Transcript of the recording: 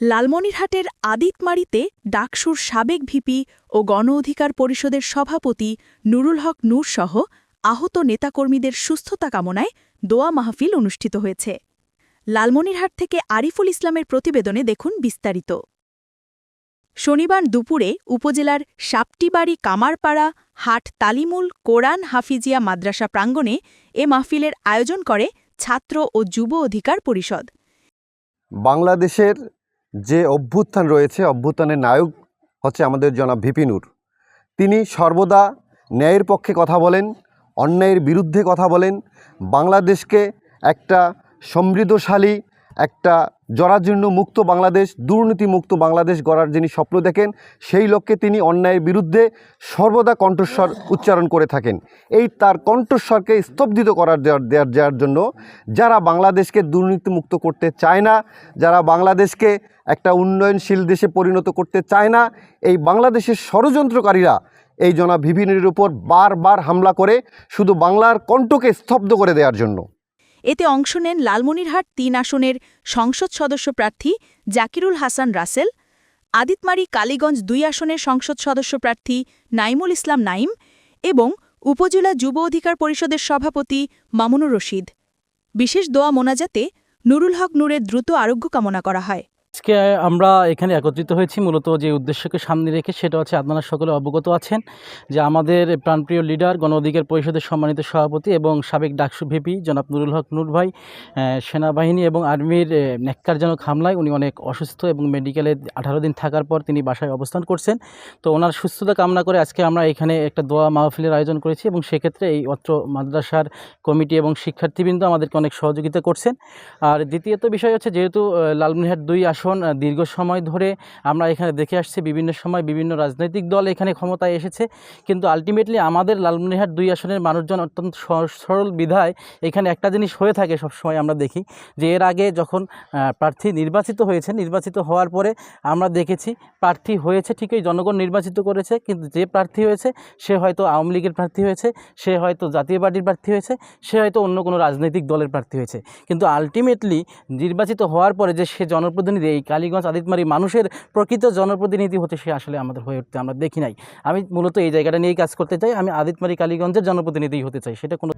লালমনিরহাটের আদিতমারিতে ডাকসুর সাবেক ভিপি ও গণ অধিকার পরিষদের সভাপতি নুরুল হক নূরসহ আহত নেতাকর্মীদের সুস্থতা কামনায় দোয়া মাহফিল অনুষ্ঠিত হয়েছে। লালমনিরহাট থেকে আরিফুল ইসলামের প্রতিবেদনে দেখুন বিস্তারিত। শনিবার দুপুরে উপজেলার সাপটিবাড়ি কামারপাড়া হাট তালিমুল কোরআন হাফিজিয়া মাদ্রাসা প্রাঙ্গণে এ মাহফিলের আয়োজন করে ছাত্র ও যুব অধিকার পরিষদ। বাংলাদেশের যে অভ্যুত্থান রয়েছে, অভ্যুত্থানের নায়ক হচ্ছে আমাদের জনাব ভিপিনুর তিনি সর্বদা ন্যায়ের পক্ষে কথা বলেন, অন্যায়ের বিরুদ্ধে কথা বলেন। বাংলাদেশকে একটা সমৃদ্ধশালী, একটা জরাজীর্ণ মুক্ত বাংলাদেশ দুর্নীতি মুক্ত বাংলাদেশ গড়ার যিনি স্বপ্ন দেখেন, সেই লক্ষ্যে তিনি অন্যায়ের বিরুদ্ধে সর্বদা কণ্ঠস্বর উচ্চারণ করে থাকেন। এই তার কণ্ঠস্বরকে স্তব্ধিত করার দেওয়ার জন্য যারা বাংলাদেশকে দুর্নীতিমুক্ত করতে চায় না, যারা বাংলাদেশকে একটা উন্নয়নশীল দেশে পরিণত করতে চায় না, এই বাংলাদেশের ষড়যন্ত্রকারীরা এই জনা ভিভিনের উপর বারবার হামলা করে শুধু বাংলার কণ্ঠকে স্তব্ধ করে দেওয়ার জন্য। এতে অংশ নেন লালমনিরহাট তিন আসনের সংসদ সদস্য প্রার্থী জাকিরুল হাসান রাসেল, আদিতমারি কালীগঞ্জ দুই আসনের সংসদ সদস্য প্রার্থী নাইমুল ইসলাম নাইম এবং উপজেলা যুব অধিকার পরিষদের সভাপতি মামুনুর রশিদ। বিশেষ দোয়া মোনাজাতে নুরুল হক নূরের দ্রুত আরোগ্য কামনা করা হয়। আজকে আমরা এখানে একত্রিত হয়েছি। মূলত যে উদ্দেশ্যকে সামনে রেখে সেটা হচ্ছে আপনারা সকলে অবগত আছেন যে আমাদের প্রাণপ্রিয় লিডার গণ অধিকার পরিষদের সম্মানিত সভাপতি এবং সাবেক ডাকসু ভিপি জনাব নুরুল হক নূর ভাই সেনাবাহিনী এবং আর্মির ন্যাক্কারজনক হামলায় উনি অনেক অসুস্থ এবং মেডিকেলে আঠারো দিন থাকার পর তিনি বাসায় অবস্থান করছেন। তো ওনার সুস্থতা কামনা করে আজকে আমরা এখানে একটা দোয়া মাহফিলের আয়োজন করেছি এবং সেক্ষেত্রে এই অত্র মাদ্রাসার কমিটি এবং শিক্ষার্থীবৃন্দ আমাদেরকে অনেক সহযোগিতা করছেন। আর দ্বিতীয়ত বিষয় হচ্ছে যেহেতু আহ, লালমনিরহাট দুই আসন দীর্ঘ সময় ধরে আমরা এখানে দেখে আসছি, বিভিন্ন সময় বিভিন্ন রাজনৈতিক দল এখানে ক্ষমতায় এসেছে। কিন্তু আলটিমেটলি আমাদের লালমনিহাট দুই আসনের মানুষজন অত্যন্ত সরল বিধায় এখানে একটা জিনিস হয়ে থাকে সবসময় আমরা দেখি, যে এর আগে যখন প্রার্থী নির্বাচিত হয়েছে, নির্বাচিত হওয়ার পরে আমরা দেখেছি প্রার্থী হয়েছে ঠিকই, জনগণ নির্বাচিত করেছে, কিন্তু যে প্রার্থী হয়েছে, সে হয়তো আওয়ামী লীগের প্রার্থী হয়েছে, সে হয়তো জাতীয় পার্টির প্রার্থী হয়েছে, সে হয়তো অন্য কোনো রাজনৈতিক দলের প্রার্থী হয়েছে। কিন্তু আলটিমেটলি নির্বাচিত হওয়ার পরে যে সে জনপ্রতিনিধি এই কালীগঞ্জ, আদিতমারি মানুষের প্রকৃত জনপ্রতিনিধি হতে সে আসলে আমাদের হয়ে উঠতে আমরা দেখি নাই। আমি মূলত এই জায়গাটা নিয়েই কাজ করতে চাই। আমি আদিতমারি কালীগঞ্জের জনপ্রতিনিধি হতে চাই। সেটা কোনো